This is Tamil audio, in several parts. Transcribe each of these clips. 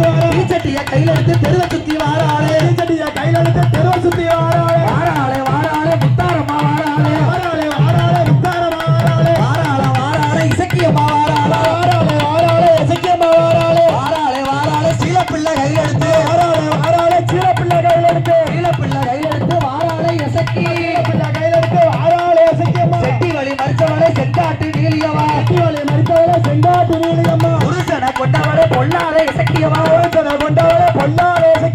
சுத்தி வாரா கையில எடுத்து தெருவை சுத்தி வாரா. கொண்டவளே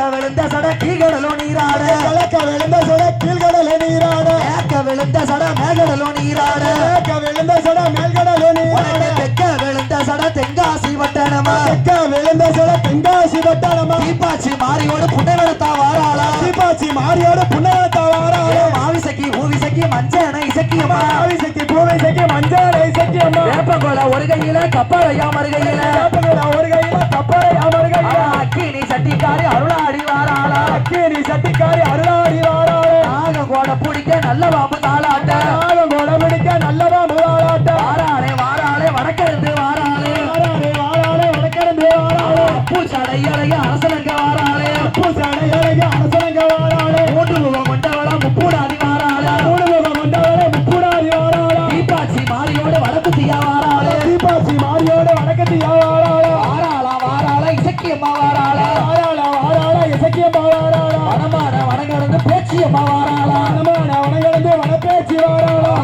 ஏக்க விழுந்த சட கீழ்கடலோ நீராட. கலக்க விழுந்த சட கீழ்கடலோ நீராட. ஏக்க விழுந்த சட மேல்கடலோ நீராட. ஏக்க விழுந்த சட மேல்கடலோ நீராட. தெக்க விழுந்த சட தெங்காசி வட்டணமா தெக்க விழுந்த சட தெங்காசி வட்டணமா தீபாச்சி மாரியோடு புன்னகடத்தா வாராளா. தீபாச்சி மாரியோடு புன்னகடத்தா வாராளா. மாவிசக்கி ஊவிசக்கி மஞ்சனை இசக்கியம்மா. மாவிசக்கி பூவிசக்கி மஞ்சனை இசக்கியம்மா. வேப்ப கோல ஒரு கப்பலையா மறுகையில. கப்பலையா மறுகையில. அக்கினி சட்டிக்காரி அருளா அடிவாராளா அக்கேரி சட்டிக்காரி அருளா அடிவாராளே நாக கோட பிடிக்க நல்ல பாம்பு தாளாட்ட. நாக கோட பிடிக்க நல்ல பாம்பு தாளாட்ட. வாராளே வாராளே வடக்கிருந்து வாராளே. வாராளே வாராளே வடக்கிருந்து வாராளே. பூச்சடையலையா வனமான வனங்கடந்து பேச்சிய மாவாராளா வனமான வனங்கடந்து வன பேச்சி வாராளா.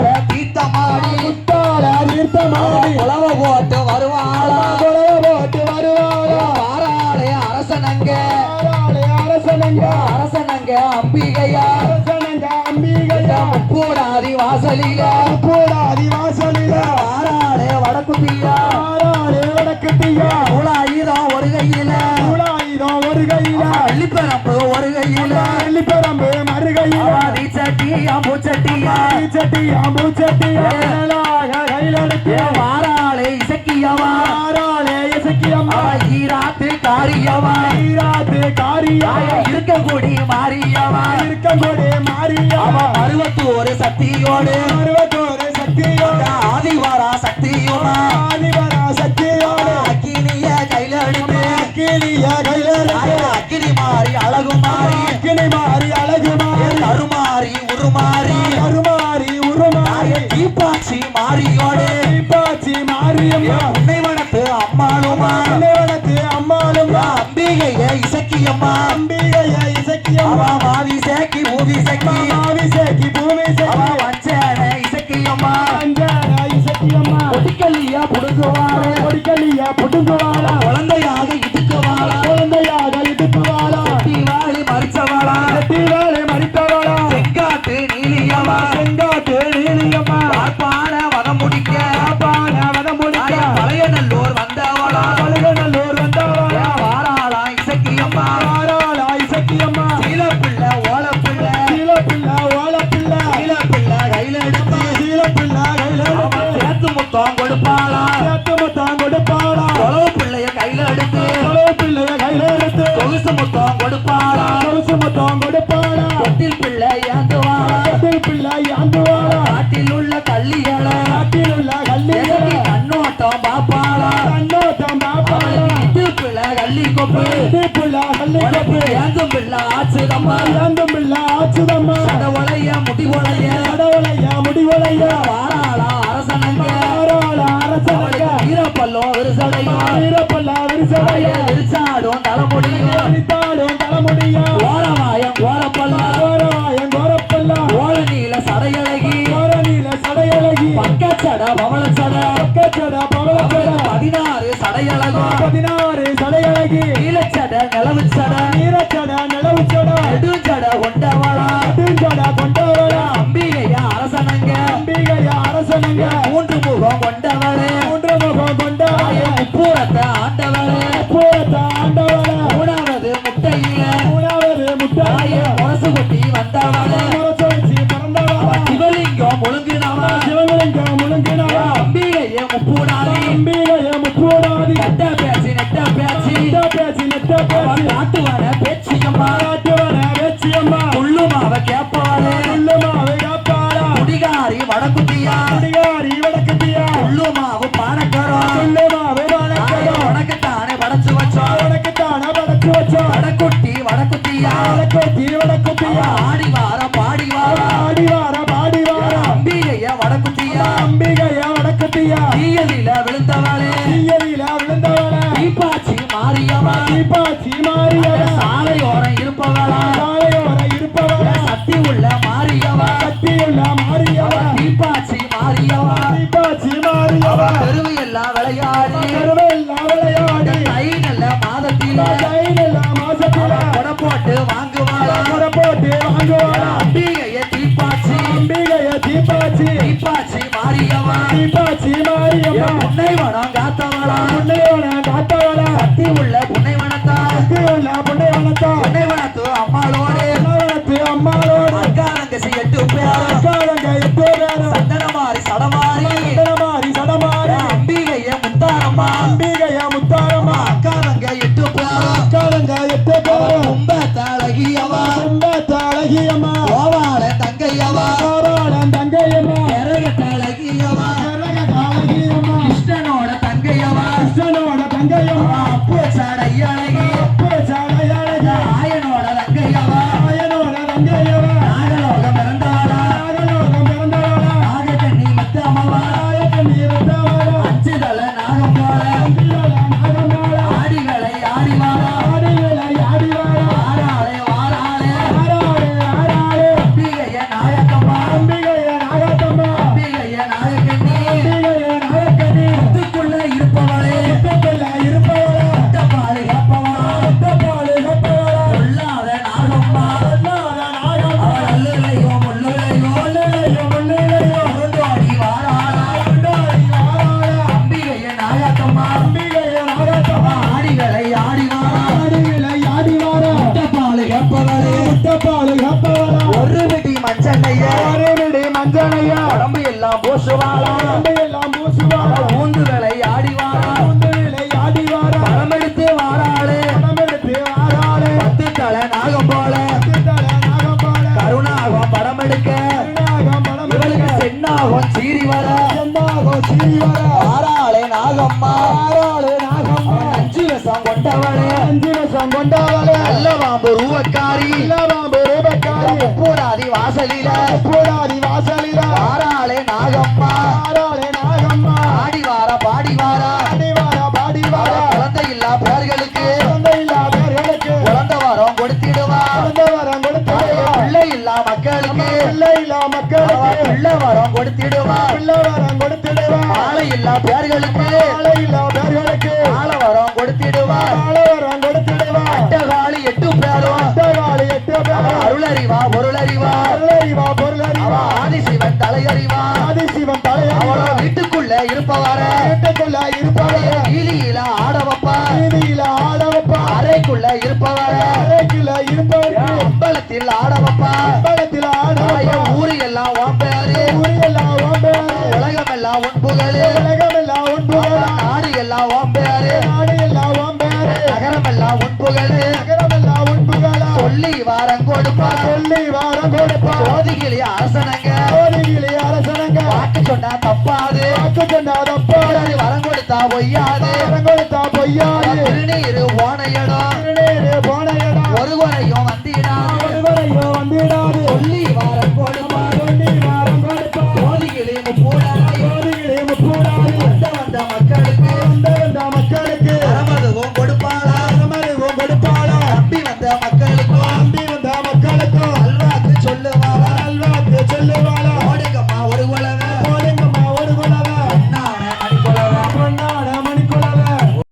முத்தார தீர்த்தமாடி. முத்தார தீர்த்தமாடி. உழவ போட்டு வருவாளா? உழவ போட்டு வருவாளா? வாராளே அரசனங்க. அரசனங்க. அரசனங்க அம்பிகையா? அரசனங்க அம்பிகையா? முப்பூடாதி வாசலில. முப்பூடாதி வாசலில. வாராளே வடக்கு பியா வடக்கு பியா உலாயிரம் ஒரு கையில உலாயிரம் அள்ளிப்பரம்பு வருகையில். அள்ளிப்பரம்பு மறுகையில். சட்டி அம்பூச்சட்டியா சட்டி அம்பூச்சட்டியா வாராளே இசக்கியவா? வாராளே இசக்கியம்மா. ஈராத்து காரியவா? ஈராத்து காரியா இருக்கக்கூடி மாரியவா இருக்கக்கூடி மாரியவா அறுபத்து சக்தியோடு. ஆதிவாரா அம்மா அம்பிகையா இசக்கி அம்மா மாவி சேக்கி மூவி சேக்கி கொப்பு தீப்புள்ள உனக்கு கப்பு ஏந்தும் பிள்ளை ஆச்சுதம்மா ஏந்தும் பிள்ள ஆச்சுதம்மா கடவுளைய பக்கச்சட பவளச்சட பக்கச்சட பவளச்சட பதினாறு சடையழகும் பதினாறு சடையழகி நீலச்சட நிலவுச்சட. நீரச்சட நிலவுச்சட. நெடுஞ்சட கொண்டவளா. நெடுஞ்சட கொண்டவளா. அம்பிகைய அரசனங்க. அம்பிகையா அரசனங்க. மூன்று முகம் கொண்டவளே. மூன்று முகம் கொண்டவளே. முப்பூரத்தை ஆண்டவளே. பூரத்த தீயலில விழுந்தவளே. தீயலில விழுந்தவள. தீப்பாச்சி மாறியவா தீப்பாச்சி 两个拥。கொண்டாவளே நல்ல பாம்பு ரூவக்காரி இல்லாமாம்பு ரூபக்காரி. பூராதி வாசலில. போடாதி வாசலில. ஆறாளே நாகம்மா. ஆராளே நாகம்மா. ஆடி வார பாடி வாரா பாடிவாரா. குழந்தை இல்லா பேர்களுக்கு. குழந்தை இல்லாதவர்களுக்கு குழந்தை வரம் கொடுத்திடுவா. குழந்தை வரம் கொடுத்தாயா பிள்ளை இல்லா மக்களுக்கு. பிள்ளை இல்லா மக்களுக்கு. பிள்ளை வரம் கொடுத்திடுவா. பிள்ளை வரம் கொடுத்திடுவா. ஆளை இல்லா பேர்களுக்கு. ஆளை இல்லா பேர்களுக்கு. ஆள வரம் கொடுத்திடுவா. ஆளை இருப்பவார அறைக்குள்ள இருப்பவருக்கு அம்பலத்தில் ஆட வைப்பா படத்தில் ஆட வைப்பா ஊரு எல்லாம் உன் பேரு ஊரியெல்லாம் ஓம்பேரு உலகம் எல்லாம் உன் புகழு. உலகமெல்லாம் உன் புகழா. நாடு எல்லாம் உன் பேரு நாடு எல்லாம் ஓம்பேரு நகரம் எல்லாம் உன் புகழு. நகரமெல்லாம் உன் புகழா. சொல்லி வாரம் கொடுப்பா. சொல்லி வாரம் கொடுப்பா. சோதிகளி அரசனங்க. கோடிகளே அரசனங்க. வாக்கு சொன்னா தப்பாது. வாக்கு சொன்னாதப்பா வரம் கொடுத்தா பொய்யாது. வரம் கொடுத்தா பொய்யாது. திருநீரு ஒருவரையும் வந்திடாது. ஒருவரையும் வந்திடாது. சொல்லி வாரம் கொடுப்பார். சொல்லி வாரம் கொடுப்பார். ஜோதியிலே போடாது